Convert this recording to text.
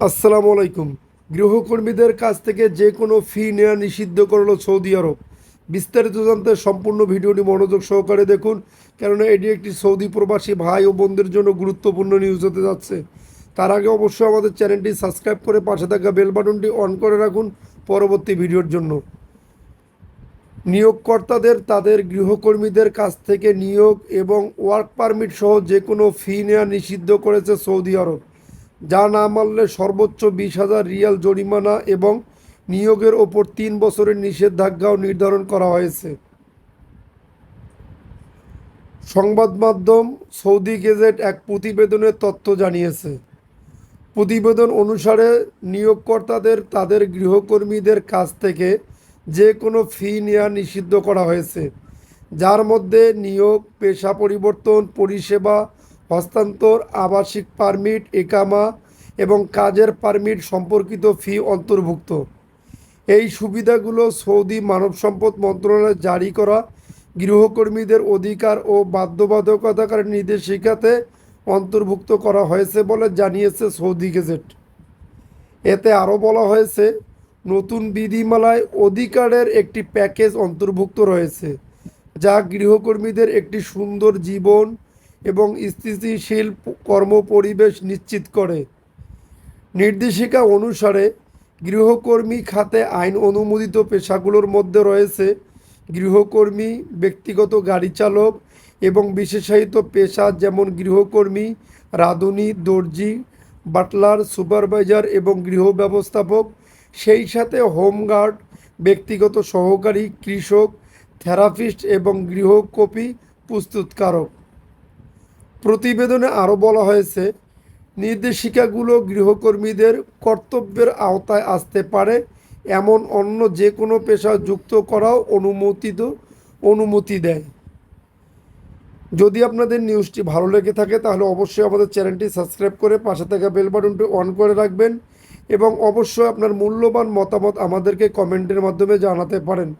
আসসালামু আলাইকুম। গৃহকর্মীদের কাছ থেকে যে কোনো ফি নেওয়া নিষিদ্ধ করল সৌদি আরব। বিস্তারিত জানতে সম্পূর্ণ ভিডিওটি মনোযোগ সহকারে দেখুন, কেননা এটি একটি সৌদি প্রবাসী ভাই ও বোনদের জন্য গুরুত্বপূর্ণ নিউজ হতে যাচ্ছে। তার আগে অবশ্যই আমাদের চ্যানেলটি সাবস্ক্রাইব করে পাশে থাকা বেল বাটনটি অন করে রাখুন পরবর্তী ভিডিওর জন্য। নিয়োগকর্তাদের, তাদের গৃহকর্মীদের কাছ থেকে নিয়োগ এবং ওয়ার্ক পারমিট সহ যে কোনো ফি নেওয়া নিষিদ্ধ করেছে সৌদি আরব। যা না মানলে সর্বোচ্চ বিশ হাজার রিয়াল জরিমানা এবং নিয়োগের ওপর তিন বছরের নিষেধাজ্ঞাও নির্ধারণ করা হয়েছে। সংবাদ মাধ্যম সৌদি গেজেট এক প্রতিবেদনের তথ্য জানিয়েছে। প্রতিবেদন অনুসারে নিয়োগকর্তাদের তাদের গৃহকর্মীদের কাছ থেকে যে কোনো ফি নেওয়া নিষিদ্ধ করা হয়েছে, যার মধ্যে নিয়োগ, পেশা পরিবর্তন, পরিষেবা হস্তান্তর, আবাসিক পারমিট, একামা এবং কাজের পারমিট সম্পর্কিত ফি অন্তর্ভুক্ত। এই সুবিধাগুলো সৌদি মানব সম্পদ মন্ত্রণালয় জারি করা গৃহকর্মীদের অধিকার ও বাধ্যবাধকতার নির্দেশিকাতে অন্তর্ভুক্ত করা হয়েছে বলে জানিয়েছে সৌদি গেজেট। এতে আরও বলা হয়েছে, নতুন বিধিমালায় অধিকারের একটি প্যাকেজ অন্তর্ভুক্ত রয়েছে, যা গৃহকর্মীদের একটি সুন্দর জীবন এবং স্থিতিশীল কর্ম পরিবেশ নিশ্চিত করে। নির্দেশিকা অনুসারে গৃহকর্মী খাতে আইন অনুমোদিত পেশাগুলোর মধ্যে রয়েছে গৃহকর্মী, ব্যক্তিগত গাড়ি চালক এবং বিশেষায়িত পেশা যেমন গৃহকর্মী, রাঁধুনি, দর্জি, বাটলার, সুপারভাইজার এবং গৃহ ব্যবস্থাপক। সেই সাথে হোমগার্ড ব্যক্তিগত সহকারী, কৃষক, থেরাপিস্ট এবং গৃহকপি, প্রস্তুতকারক। প্রতিবেদনে আরও বলা হয়েছে, নির্দেশিকাগুলো গৃহকর্মীদের কর্তব্যের আওতায় আসতে পারে, এমন অন্য যে কোনো পেশা যুক্ত করাও অনুমোদিত, অনুমতি দেয়। যদি আপনাদের নিউজটি ভালো লেগে থাকে, তাহলে অবশ্যই আমাদের চ্যানেলটি সাবস্ক্রাইব করে পাশে থাকা বেল বাটনটি অন করে রাখবেন এবং অবশ্যই আপনার মূল্যবান মতামত আমাদেরকে কমেন্টের মাধ্যমে জানাতে পারেন।